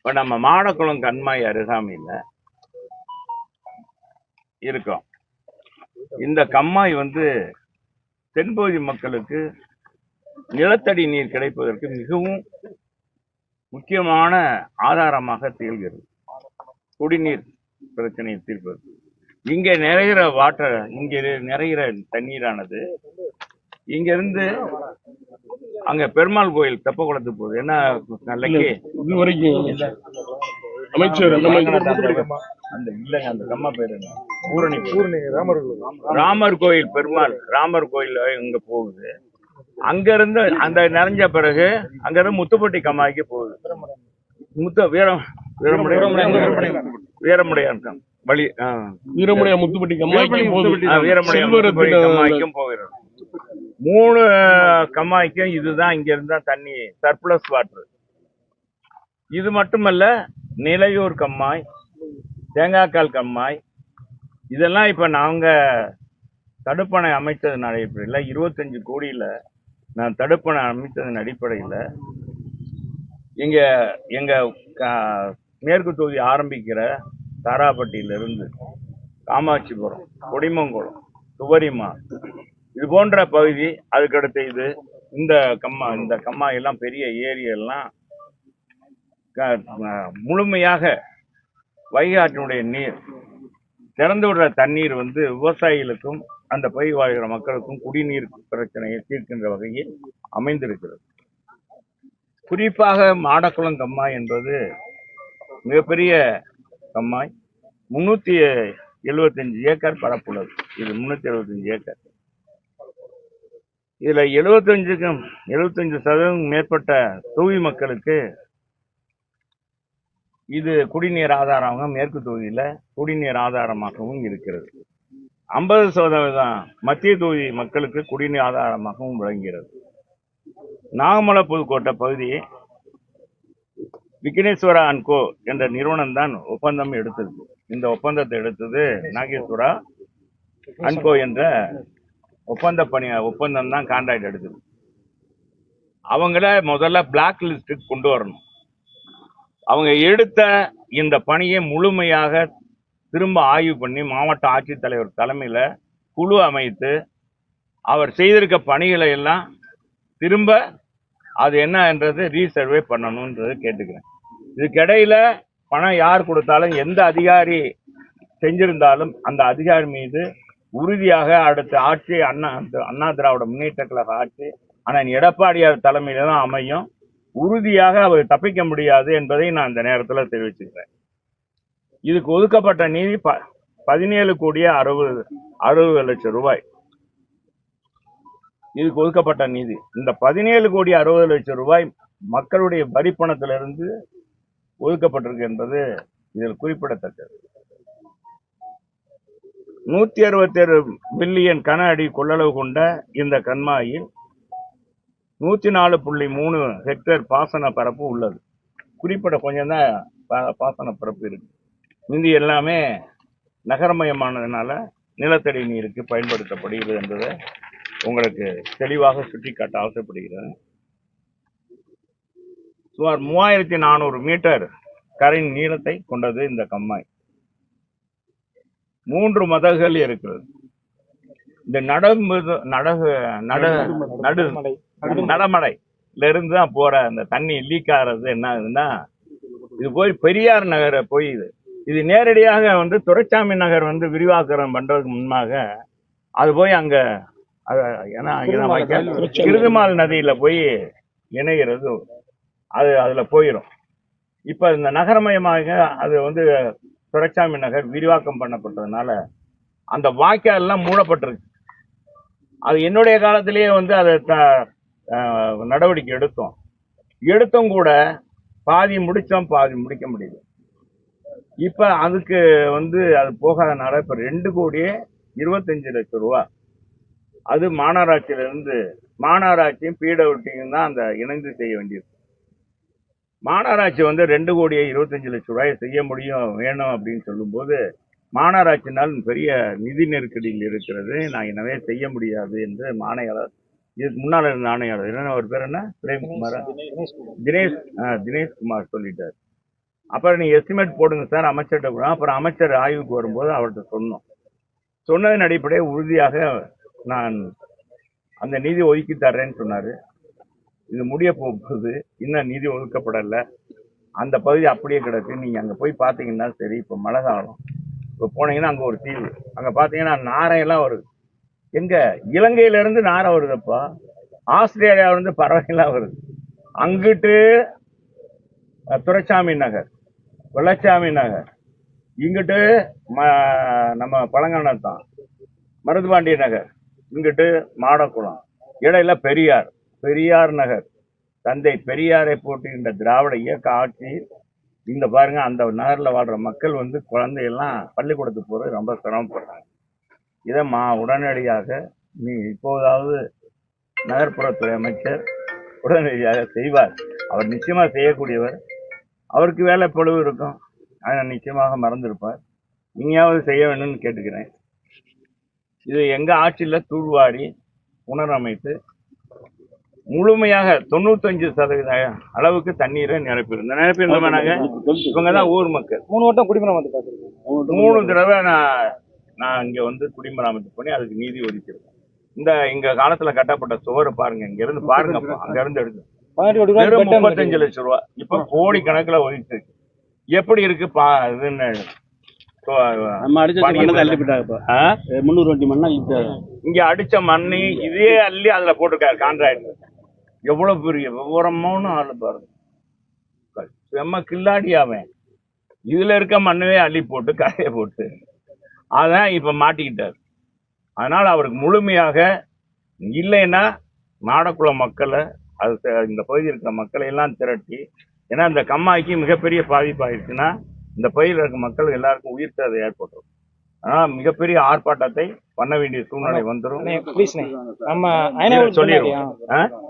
இப்போ நம்ம மாடக்குளம் கண்மாய் அருகாமையில் இருக்கோம். இந்த கம்மாய் வந்து தென்பகுதி மக்களுக்கு நிலத்தடி நீர் கிடைப்பதற்கு மிகவும் முக்கியமான ஆதாரமாக திகழ்கிறது. குடிநீர் பிரச்சனையை தீர்ப்பது. இங்கே நிறைகிற வாட்டர் இங்கே நிறைகிற தண்ணீரானது இங்கிருந்து அங்க பெருமாள் கோயில் தெப்பக்குளத்துக்கு போகுது. என்ன நல்லக்கி இது வரைக்கும் அமைச்சர் அந்த இல்லைங்க அந்த கம்மா பேரு? பூரணி பூரணி ராமர் ராமர் கோயில் பெருமாள். ராமர் கோயில் இங்க போகுது. அங்க இருந்து அந்த நிறைஞ்ச பிறகு அங்க இருந்து முத்துப்பட்டி கம்மாய்க்கு போகுது. முத்த வீரம் வீரமுடைய வீரமுடையான் வழி. வீரமுடைய முத்துப்பட்டி கம்மாய்க்கு போகுது. ஆ, வீரமுடைய கம்மாய்க்கும் போகிறது. மூணு கம்மாய்க்கும் இதுதான் இங்க இருந்தா தண்ணி சர்ப்ளஸ் வாட்டர் இது மட்டுமல்ல நிலையூர் கம்மாய் தேங்காய்க்கால் கம்மாய் இதெல்லாம் இப்ப நாங்க தடுப்பணை அமைத்ததன் அடிப்படையில் இருபத்தஞ்சு கோடியில நான் தடுப்பணை அமைத்ததன் அடிப்படையில் இங்க எங்க மேற்கு தொகுதி ஆரம்பிக்கிற தாராப்பட்டியிலிருந்து காமாட்சிபுரம் கொடிமங்கலம் துவரிமா போன்ற பகுதி அதுக்கடுத்து இது இந்த கம்மா இந்த கம்மா எல்லாம் பெரிய ஏரி எல்லாம் முழுமையாக வைகை ஆற்றினுடைய நீர் திறந்து விடுற தண்ணீர் வந்து விவசாயிகளுக்கும் அந்த பயிர் வாழ்கிற மக்களுக்கும் குடிநீர் பிரச்சனையை தீர்க்கின்ற வகையில் அமைந்திருக்கிறது. குறிப்பாக மாடக்குளம் கம்மாய் என்பது மிகப்பெரிய கம்மாய் முன்னூத்தி எழுபத்தஞ்சு ஏக்கர் பரப்புள்ளது. இது முன்னூற்றி எழுபத்தஞ்சு ஏக்கர். இதுல எழுபத்தஞ்சுக்கும் எழுபத்தஞ்சு சதவீதம் மேற்பட்ட தொகுதி மக்களுக்கு இது குடிநீர் ஆதாரமாக மேற்கு தொகுதியில குடிநீர் ஆதாரமாகவும் இருக்கிறது. ஐம்பது சதவீதம் மத்திய தொகுதி மக்களுக்கு குடிநீர் ஆதாரமாகவும் விளங்குகிறது. நாகமலை புதுக்கோட்டை பகுதி விக்னேஸ்வரா அன்கோ என்ற நிறுவனம் தான் ஒப்பந்தம் எடுத்தது. இந்த ஒப்பந்தத்தை எடுத்தது நாகேஸ்வரா அன்கோ என்ற ஒப்பந்த பணி ஒப்பந்தம் தான் கான்ட்ராக்ட் எடுக்குது. அவங்கள முதல்ல பிளாக் லிஸ்ட்டுக்கு கொண்டு வரணும். அவங்க எடுத்த இந்த பணியை முழுமையாக திரும்ப ஆய்வு பண்ணி மாவட்ட ஆட்சித்தலைவர் தலைமையில் குழு அமைத்து அவர் செய்திருக்க பணிகளை எல்லாம் திரும்ப அது என்ன என்றது ரீசர்வே பண்ணணுன்றது கேட்டுக்கிறேன். இதுக்கிடையில் பணம் யார் கொடுத்தாலும் எந்த அதிகாரி செஞ்சிருந்தாலும் அந்த அதிகாரி மீது உறுதியாக அடுத்த ஆட்சி அண்ணா அண்ணா திராவிட முன்னேற்ற கழக ஆட்சி ஆனால் எடப்பாடியார் தலைமையில தான் அமையும். உறுதியாக அவர் தப்பிக்க முடியாது என்பதை நான் இந்த நேரத்தில் தெரிவிச்சுக்கிறேன். இதுக்கு ஒதுக்கப்பட்ட நிதி ப பதினேழு கோடியே அறுபது அறுபது லட்சம் ரூபாய். இதுக்கு ஒதுக்கப்பட்ட நிதி. இந்த பதினேழு கோடி அறுபது லட்சம் ரூபாய் மக்களுடைய வரி பணத்திலிருந்து ஒதுக்கப்பட்டிருக்கு என்பது இதில் குறிப்பிடத்தக்கது. நூற்றி அறுபத்தேழு பில்லியன் கன அடி கொள்ளளவு கொண்ட இந்த கண்மாயில் நூற்றி நாலு புள்ளி மூணு ஹெக்டேர் பாசன பரப்பு உள்ளது. குறிப்பிட கொஞ்சம் தான் பா- பாசன பரப்பு இருக்கு. மீதி எல்லாமே நகரமயமானதுனால நிலத்தடி நீருக்கு பயன்படுத்தப்படுகிறது என்பதை உங்களுக்கு தெளிவாக சுட்டிக்காட்ட ஆசைப்படுகிறேன். சுமார் மூவாயிரத்தி நானூறு மீட்டர் கரையின் நீளத்தை கொண்டது இந்த கம்மாய். மூன்று மதகுகள் இருக்கிறது. இந்த நடம்பு நடகு நட நடு நடமடையில இருந்து தான் போற அந்த தண்ணி லீக் ஆகிறது என்ன ஆகுதுன்னா இது போய் பெரியார் நகரை போய் இது. இது நேரடியாக வந்து துரைசாமி நகர் வந்து விரிவாக்கம் பண்றதுக்கு முன்பாக அது போய் அங்க ஏன்னா கிருதுமால் நதியில போய் இணைகிறது. அது அதுல போயிடும் இப்ப இந்த நகரமயமாக அது வந்து துரைசாமி நகர் விரிவாக்கம் பண்ணப்பட்டதுனால அந்த வாய்க்கால் எல்லாம் மூடப்பட்டிருக்கு. அது என்னுடைய காலத்திலேயே வந்து அதை த- நடவடிக்கை எடுத்தோம். எடுத்தும் கூட பாதி முடித்தோம் பாதி முடிக்க முடியல. இப்போ அதுக்கு வந்து அது போகாதனால இப்போ ரெண்டு கோடியே இருபத்தஞ்சு லட்சம் ரூபா. அது மாநகராட்சியிலேருந்து மாநகராட்சியும் பிடபிள்யூடியும் தான் அந்த இணைந்து செய்ய வேண்டியது மாநகராட்சி வந்து ரெண்டு கோடியே இருபத்தஞ்சு லட்சம் ரூபாயை செய்ய முடியும் வேணும் அப்படின்னு சொல்லும்போது மாநகராட்சினால் பெரிய நிதி நெருக்கடியில் இருக்கிறது. நான் எனவே செய்ய முடியாது என்று மாணையாளர் இதுக்கு முன்னால் இருந்த ஆணையாளர். என்ன ஒரு பேர் என்ன? பிரேம்குமார் தினேஷ் ஆ, சொல்லிட்டார். அப்புறம் நீ எஸ்டிமேட் போடுங்க சார் அமைச்சர்கிட்ட கூட அப்புறம் அமைச்சர் ஆய்வுக்கு வரும்போது அவர்கிட்ட சொன்னோம். சொன்னதன் அடிப்படையில் உறுதியாக நான் அந்த நிதி ஒதுக்கி தர்றேன்னு சொன்னார். இது முடிய போகுது இன்னும் நிதி ஒதுக்கப்படலை. அந்த பகுதி அப்படியே கிடக்கு. நீங்கள் அங்கே போய் பார்த்தீங்கன்னா சரி இப்போ மழை காலம். இப்போ போனீங்கன்னா அங்கே ஒரு தீவு. அங்கே பார்த்தீங்கன்னா நாரையெல்லாம் வருது. எங்கே? இலங்கையிலேருந்து நாரை வருதுப்பா. ஆஸ்திரேலியாவிலேருந்து பறவைகள்லாம் வருது. அங்கிட்டு துரைசாமி நகர் வெள்ளச்சாமி நகர். இங்கிட்டு ம- நம்ம பழங்கானத்தான் மருதுபாண்டி நகர். இங்கிட்டு மாடக்குளம். இடையில பெரியார். பெரியார் நகர். தந்தை பெரியாரை போட்டுகின்ற திராவிட இயக்க ஆட்சி. இந்த பாருங்க அந்த நகரில் வாழ்ற மக்கள் வந்து குழந்தையெல்லாம் பள்ளிக்கூடத்துக்கு போகிறது ரொம்ப சிரமப்படுறாங்க. இதை மா உடனடியாக நீ இப்போதாவது நகர்ப்புறத்துறை அமைச்சர் உடனடியாக செய்வார். அவர் நிச்சயமாக செய்யக்கூடியவர். அவருக்கு வேலை பொழுது இருக்கும். அதை நிச்சயமாக மறந்திருப்பார். இனியாவது செய்ய வேணும்னு கேட்டுக்கிறேன். இது எங்கள் ஆட்சியில் தூர்வாரி புனரமைத்து முழுமையாக தொண்ணூத்தஞ்சு சதவீத அளவுக்கு தண்ணீரை நிரப்பிடும் இந்த நிரப்பியிருந்தோம் நாங்க இவங்க தான் ஊர் மக்கள். மூணு வட்டம் குடிமரம் வந்து பார்த்துருக்கோம் மூணு தடவை நான் நான் இங்க வந்து குடிமராமத்து பண்ணி அதுக்கு நீதி ஒதுக்கியிருக்கேன் இந்த இங்க காலத்துல கட்டப்பட்ட சுவர் பாருங்க இங்க இருந்து பாருங்க அங்க இருந்து எடுத்து முப்பத்தஞ்சு லட்சம் ரூபா. இப்ப கோடி கணக்குல ஒதுக்கி இருக்கு. எப்படி இருக்கு பா இதுன்னு வண்டி மண்ணா இங்க. அடிச்ச மண்ணு இதே அள்ளி அதுல போட்டிருக்காரு கான்ட்ராக்ட் எவ்வளவு பெரிய விவரமான ஆள் பாருங்க. செம்ம கில்லாடி அவன். இதுல இருக்க மண்ணவே அள்ளி போட்டு கரையை போட்டு. அதான் இப்ப மாட்டிக்கிட்டார். அதனால அவருக்கு முழுமையாக இல்லைன்னா நாடக்குளம் மக்களை அது ச- இந்த பகுதியில் இருக்கிற மக்களை எல்லாம் திரட்டி ஏன்னா இந்த கம்மாய்க்கு மிகப்பெரிய பாதிப்பாயிருச்சுன்னா இந்த பகுதியில் இருக்க மக்கள் எல்லாருக்கும் உயிர் சேதை ஏற்பட்டுரும். மிகப்பெரிய ஆர்ப்பாட்டத்தை பண்ண வேண்டிய சூழ்நிலை வந்துடும் ப்ளீஸ் நம்ம சொல்லிடுவோம்?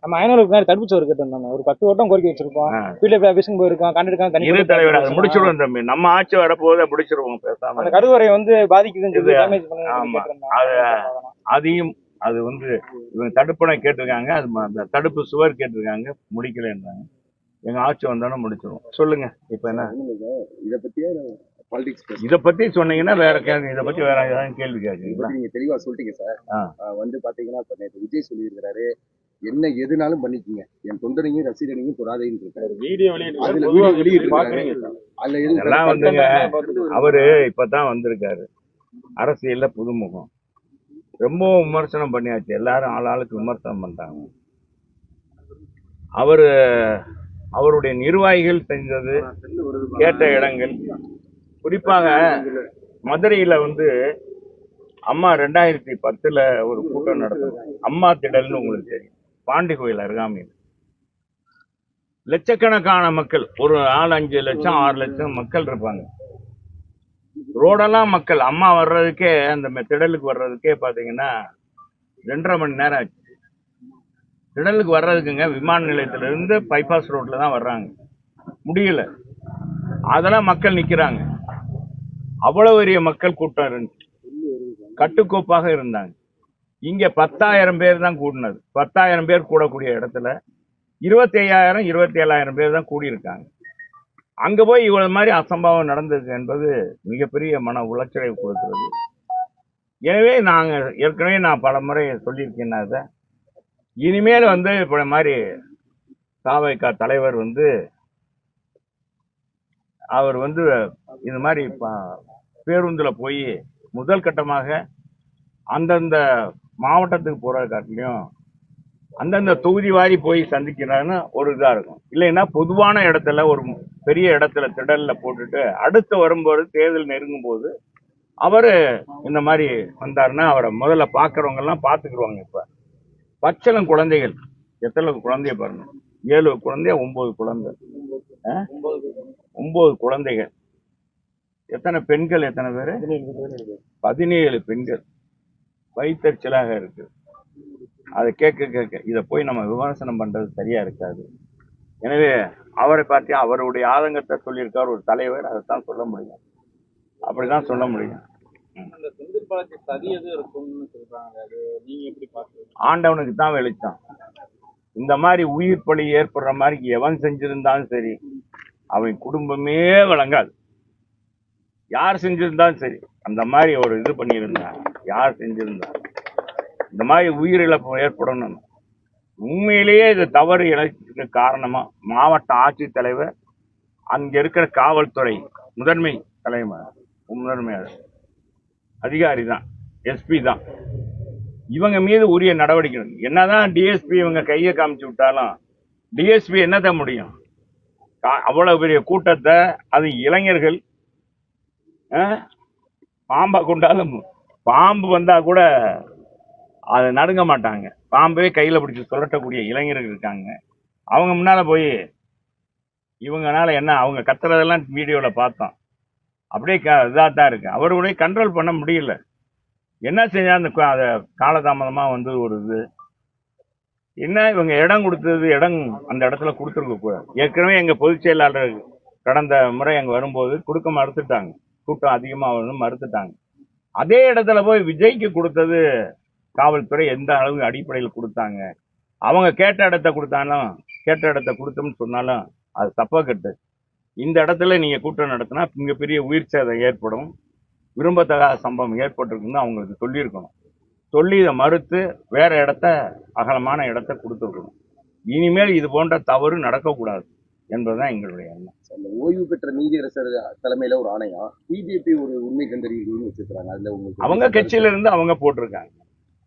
நம்ம முன்னாடி தடுப்பு சோறு கேட்டிருந்தோம் ஒரு பத்து வட்டம் கோரிக்கை வச்சிருக்கோம். பிடிஎஃப் ஆஃபீஸுக்கு போயிருக்கோம் கண்டிருக்காங்க இரு தலைவர் அதை முடிச்சிடுவோம் தம்பி. நம்ம ஆட்சி வரப்போதே முடிச்சிருவோம் பேசாம அந்த கருவறை வந்து பாதிக்குதுன்னு ஆமா. அது- அதையும் அது வந்து இவங்க தடுப்பணை கேட்டிருக்காங்க. அது ம- அந்த தடுப்பு சுவர் கேட்டிருக்காங்க. முடிக்கலைன்றாங்க. எங்க ஆட்சி வந்தோடனே முடிச்சிருவோம் சொல்லுங்க. இப்ப என்ன? இத பத்தியே பாலிடிக்ஸ் இத பத்தி சொன்னீங்கன்னா வேற கேள்வி இத பத்தி வேற ஏதாவது கேள்வி கேட்குறீங்களா? நீங்க தெளிவா சொல்லிட்டீங்க சார். வந்து பாத்தீங்கன்னா இப்ப நேற்று விஜய் சொல்லியிருக்கிறாரு என்ன எதுனாலும் பண்ணிக்கங்க. என் தொண்டனையும் ரசிகனையும் தொடாதேன்னு இருக்காரு வீடியோ வந்துங்க. அவரு இப்பதான் வந்திருக்காரு. அரசியல்ல புதுமுகம். ரொம்ப விமர்சனம் பண்ணியாச்சு. எல்லாரும் ஆள் ஆளுக்கு விமர்சனம் பண்றாங்க. அவரு அவருடைய நிர்வாகிகள் செஞ்சது கேட்ட இடங்கள். குறிப்பாக மதுரையில வந்து அம்மா ரெண்டாயிரத்தி பத்துல ஒரு கூட்டம் நடந்தது. அம்மா திடல்னு உங்களுக்கு தெரியும். பாண்டி கோயில் அருகாமையில். லட்சக்கணக்கான மக்கள் ஒரு நாலு அஞ்சு லட்சம் ஆறு லட்சம் மக்கள் இருப்பாங்க. ரோடெல்லாம் மக்கள். அம்மா வர்றதுக்கே அந்த திடலுக்கு வர்றதுக்கே பாத்தீங்கன்னா ரெண்டரை மணி நேரம் ஆச்சு. திடலுக்கு வர்றதுக்குங்க விமான நிலையத்துல இருந்து பைபாஸ் ரோட்ல தான் வர்றாங்க. முடியல. அதெல்லாம் மக்கள் நிக்கிறாங்க. அவ்வளவு பெரிய மக்கள் கூட்டம் இருந்துச்சு. கட்டுக்கோப்பாக இருந்தாங்க. இங்க பத்தாயிரம் பேர் தான் கூடினது. பத்தாயிரம் பேர் கூடக்கூடிய இடத்துல இருபத்தி ஐயாயிரம் இருபத்தி ஏழாயிரம் பேர் தான் கூடியிருக்காங்க. அங்க போய் இவ்வளவு மாதிரி அசம்பாவம் நடந்திருக்கு என்பது மிகப்பெரிய மன உளைச்சலை கொடுக்கிறது. எனவே நாங்கள் ஏற்கனவே நான் பல முறை சொல்லியிருக்கேன் அதை. இனிமேல் வந்து இப்போ மாதிரி தாவைக்கா தலைவர் வந்து அவர் வந்து இது மாதிரி பேருந்தில் போய் முதல் கட்டமாக அந்தந்த மாவட்டத்துக்கு போகிற காட்டிலையும் அந்தந்த தொகுதி வாரி போய் சந்திக்கிறான்னு ஒரு இதாக இருக்கும். இல்லைன்னா பொதுவான இடத்துல ஒரு பெரிய இடத்துல திடலில் போட்டுட்டு அடுத்து வரும்போது தேர்தல் நெருங்கும் போது அவர் இந்த மாதிரி வந்தாருன்னா அவரை முதல்ல பார்க்குறவங்கெல்லாம் பார்த்துக்குருவாங்க இப்போ. பச்சளம் குழந்தைகள். எத்தனை குழந்தைய பாருங்க? ஏழு குழந்தைய ஒம்பது குழந்தை. ஆ? குழந்தைகள். எத்தனை பெண்கள் எத்தனை பேரு? பதினேழு பெண்கள். வயிற்றுச்சலாக இருக்கு. அதை கேட்க கேட்க இதை போய் நம்ம விமர்சனம் பண்றது சரியா இருக்காது. எனவே அவரை பார்த்து அவருடைய ஆதங்கத்தை சொல்லியிருக்கார் ஒரு தலைவர் அதைத்தான் சொல்ல முடியும். அப்படிதான் சொல்ல முடியும். அது ஆண்டவனுக்கு தான் வெளிச்சம். இந்த மாதிரி உயிர் பலி ஏற்படுற மாதிரி எவன் செஞ்சிருந்தாலும் சரி அவன் குடும்பமே வழங்காது யார் செஞ்சிருந்தாலும் சரி அந்த மாதிரி ஒரு இது பண்ணியிருந்தா யார் செஞ்சிருந்தா இந்த மாதிரி உயிரிழப்பு ஏற்படணும் உண்மையிலேயே இது தவறு இழைச்சதுக்கு காரணமாக மாவட்ட ஆட்சித்தலைவர் அங்கே இருக்கிற காவல்துறை முதன்மை தலைவர் முதன்மை அதிகாரி தான் எஸ்பி தான். இவங்க மீது உரிய நடவடிக்கை என்னதான் டிஎஸ்பி இவங்க கையை காமிச்சு விட்டாலும் டிஎஸ்பி என்னதான் முடியும்? கா- பெரிய கூட்டத்தை அது இளைஞர்கள் பாம்பை கொண்டாலும் பாம்பு வந்தா கூட அதை நடுங்க மாட்டாங்க. பாம்பே கையில் பிடிச்சி சுரட்டக்கூடிய இளைஞர்கள் இருக்காங்க. அவங்க முன்னால் போய் இவங்கனால என்ன அவங்க கத்துறதெல்லாம் வீடியோவில் பார்த்தோம். அப்படியே க இதாக தான் இருக்கு அவருடைய கண்ட்ரோல் பண்ண முடியல. என்ன செஞ்சால் அந்த அதை காலதாமதமாக வந்து ஒரு இது? என்ன இவங்க இடம் கொடுத்தது இடம் அந்த இடத்துல கொடுத்துருக்க கூடாது. ஏற்கனவே எங்கள் பொதுச் செயலாளர் கடந்த முறை அங்கே வரும்போது கொடுக்க மறுத்துட்டாங்க. கூட்டம் அதிகமாக வரணும் மறுத்துட்டாங்க. அதே இடத்துல போய் விஜய்க்கு கொடுத்தது காவல்துறை எந்த அளவு அடிப்படையில் கொடுத்தாங்க? அவங்க கேட்ட இடத்த கொடுத்தாலும் கேட்ட இடத்த கொடுத்தோம்னு சொன்னாலும் அது தப்பாக கட்டு. இந்த இடத்துல நீங்கள் கூட்டம் நடத்தினா மிகப்பெரிய உயிர் சேதம் ஏற்படும். விரும்பத்தகாத சம்பவம் ஏற்பட்டிருக்குன்னு அவங்களுக்கு சொல்லியிருக்கணும். சொல்லி இதை மறுத்து வேறு இடத்த அகலமான இடத்த கொடுத்துருக்கணும். இனிமேல் இது போன்ற தவறு நடக்கக்கூடாது. என்பதுதான் எங்களுடைய எண்ணம். அந்த ஓய்வு பெற்ற நீதியரசர் தலைமையில ஒரு ஆணையம் பிஜேபி ஒரு உண்மை கண்டறியும் குழுன்னு வச்சிருக்காங்க அதுல உங்களுக்கு அவங்க கட்சியில இருந்து அவங்க போட்டிருக்காங்க.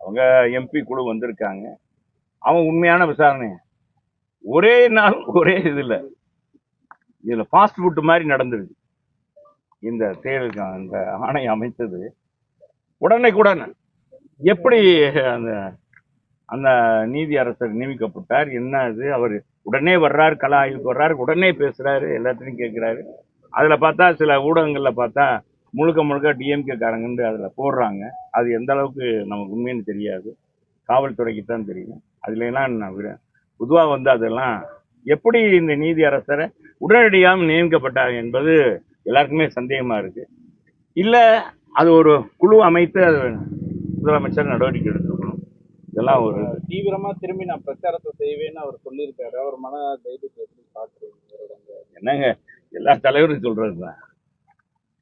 அவங்க எம்பி குழு வந்திருக்காங்க. அவங்க உண்மையான விசாரணை ஒரே நாள் ஒரே இதுல. இதுல ஃபாஸ்ட் ஃபுட் மாதிரி நடந்துருச்சு இந்த தேர்தலுக்கு அந்த ஆணையம் அமைத்தது. உடனே கூட எப்படி அந்த அந்த நீதி அரசர் நியமிக்கப்பட்டார்? என்ன இது அவர் உடனே வர்றாரு கலா ஆய்வுக்கு வர்றாரு உடனே பேசுகிறாரு எல்லாத்தையும் கேட்குறாரு அதில் பார்த்தா சில ஊடகங்களில் பார்த்தா முழுக்க முழுக்க டிஎம்கே காரங்கன்னு அதில் போடுறாங்க. அது எந்த அளவுக்கு நமக்கு உண்மைன்னு தெரியாது. காவல்துறைக்கு தான் தெரியும் அதுலாம் நான் விட பொதுவாக வந்து அதெல்லாம் எப்படி இந்த நீதி அரசரை உடனடியாக நியமிக்கப்பட்டார் என்பது எல்லாருக்குமே சந்தேகமாக இருக்குது இல்லை அது ஒரு குழு அமைத்து அது முதலமைச்சர் நடவடிக்கை எடுத்து இதெல்லாம் ஒரு தீவிரமா திரும்பி நான் பிரச்சாரத்தை செய்வேன்னு அவர் சொல்லியிருக்காரு. அவர் மன தைரியத்தை எப்படி பாக்குறீங்க என்னங்க? எல்லா தலைவரும் சொல்றதுதான்.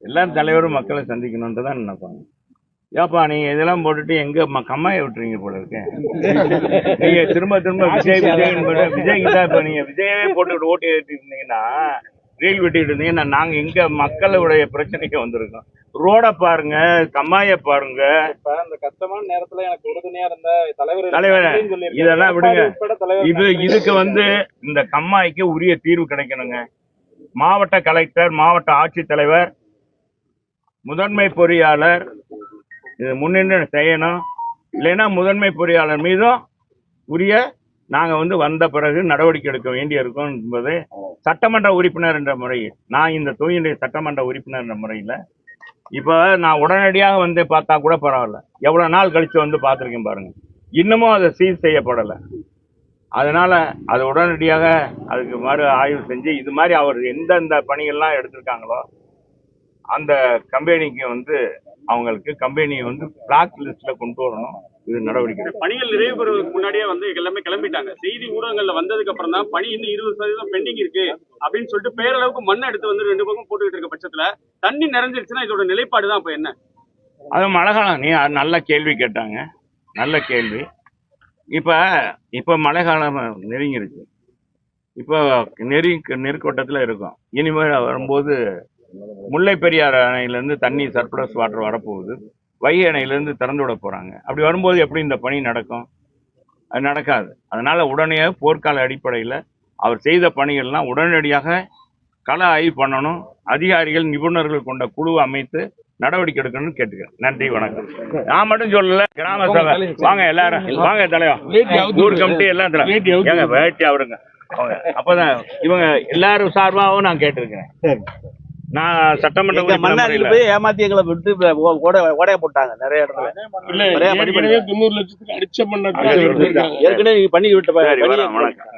எல்லா தலைவரும் மக்களை சந்திக்கணும்னு தான் நினைப்பாங்க. ஏப்பா நீங்க இதெல்லாம் போட்டுட்டு எங்க கம்மாயை கம்மாய விட்டுறீங்க போல இருக்கேன் நீங்க திரும்ப திரும்ப விஜய் விஜய் விஜய் தான் இப்ப நீங்க விஜயவே போட்டுக்கிட்டு ஓட்டு ஏற்றிட்டு இருந்தீங்கன்னா ரீல் வெட்டிட்டு இருந்தீங்கன்னா நாங்க எங்க மக்களுடைய பிரச்சனைக்கு வந்திருக்கோம். ரோட பாருங்க கம்மாய பாருங்க. இப்ப அந்த கஷ்டமான நேரத்துல எனக்கு உறுதுணையா இருந்த தலைவர் தலைவரே. இதெல்லாம் விடுங்க. இது இதுக்கு வந்து இந்த கம்மாய்க்கு உரிய தீர்வு கிடைக்கணுங்க. மாவட்ட கலெக்டர் மாவட்ட ஆட்சித்தலைவர் முதன்மை பொறியாளர் இது முன்னின்று செய்யணும். இல்லைன்னா முதன்மை பொறியாளர் மீதும் உரிய நாங்க வந்து வந்த பிறகு நடவடிக்கை எடுக்க வேண்டி இருக்கும் என்பது சட்டமன்ற உறுப்பினர் என்ற முறையில் நான் இந்த தொகுதியுடைய சட்டமன்ற உறுப்பினர் என்ற முறையில் இப்போ நான் உடனடியாக வந்து பார்த்தா கூட பரவாயில்ல. எவ்வளவு நாள் கழிச்சு வந்து பார்த்துருக்கேன் பாருங்க. இன்னமும் அதை சீல் செய்யப்படலை. அதனால அது உடனடியாக அதுக்கு மறு ஆய்வு செஞ்சு இது மாதிரி அவர் எந்தெந்த பணிகள்லாம் எடுத்திருக்காங்களோ அந்த கம்பெனிக்கு வந்து அவங்களுக்கு கம்பெனியை வந்து பிளாக் லிஸ்ட்ல கொண்டு வரணும். இது நடவடிக்கை. பணிகள் நிறைவு பெறுவதற்கு முன்னாடியே வந்து எல்லாமே கிளம்பிட்டாங்க. செய்தி ஊடகங்கள்ல வந்ததுக்கு அப்புறம் தான் பணி இன்னும் இருபது சதவீதம் பெண்டிங் இருக்கு அப்படின்னு சொல்லிட்டு பேரளவுக்கு மண்ணை எடுத்து வந்து ரெண்டு பக்கம் போட்டுக்கிட்டு இருக்க பட்சத்துல தண்ணி நிறைஞ்சிருச்சுன்னா இதோட நிலைப்பாடு தான் இப்ப என்ன? அது மழைக்காலம் நீ அது நல்ல கேள்வி கேட்டாங்க. நல்ல கேள்வி. இப்போ இப்போ மழைக்காலம் நெருங்கிருச்சு இப்போ நெறி நெருக்கோட்டத்தில் இருக்கும். இனிமேல் வரும்போது முல்லை பெரியாறு அணையிலேருந்து தண்ணி சர்ப்ளஸ் வாட்டர் வரப்போகுது. வைகை அணையிலேருந்து திறந்து விட போகிறாங்க அப்படி வரும்போது எப்படி இந்த பணி நடக்கும்? அது நடக்காது. அதனால உடனே போர்க்கால அடிப்படையில் அவர் செய்த பணிகள்லாம் உடனடியாக கள ஆய்வு பண்ணணும். அதிகாரிகள் நிபுணர்கள் கொண்ட குழு அமைத்து நடவடிக்கை எடுக்கணும்னு கேட்டுக்கிறேன். நன்றி வணக்கம். நான் மட்டும் சொல்லல கிராம சபை. வாங்க எல்லாரும். வாங்க தலைவர் ஊர் கமிட்டி எல்லாம் வேட்டி அவுத்து ஏங்க வேட்டி அவருங்க. அப்பதான் இவங்க எல்லாரும் சார்பாகவும் நான் கேட்டிருக்கிறேன். நான் சட்டமன்ற முறையில- போய் ஏமாத்தி எங்களை விட்டு ஓடைய போட்டாங்க நிறைய இடத்துல. நிறைய தொண்ணூறு லட்சத்துக்கு அடிச்ச பண்ண. ஏற்கனவே நீங்க பண்ணி விட்ட வணக்கம்.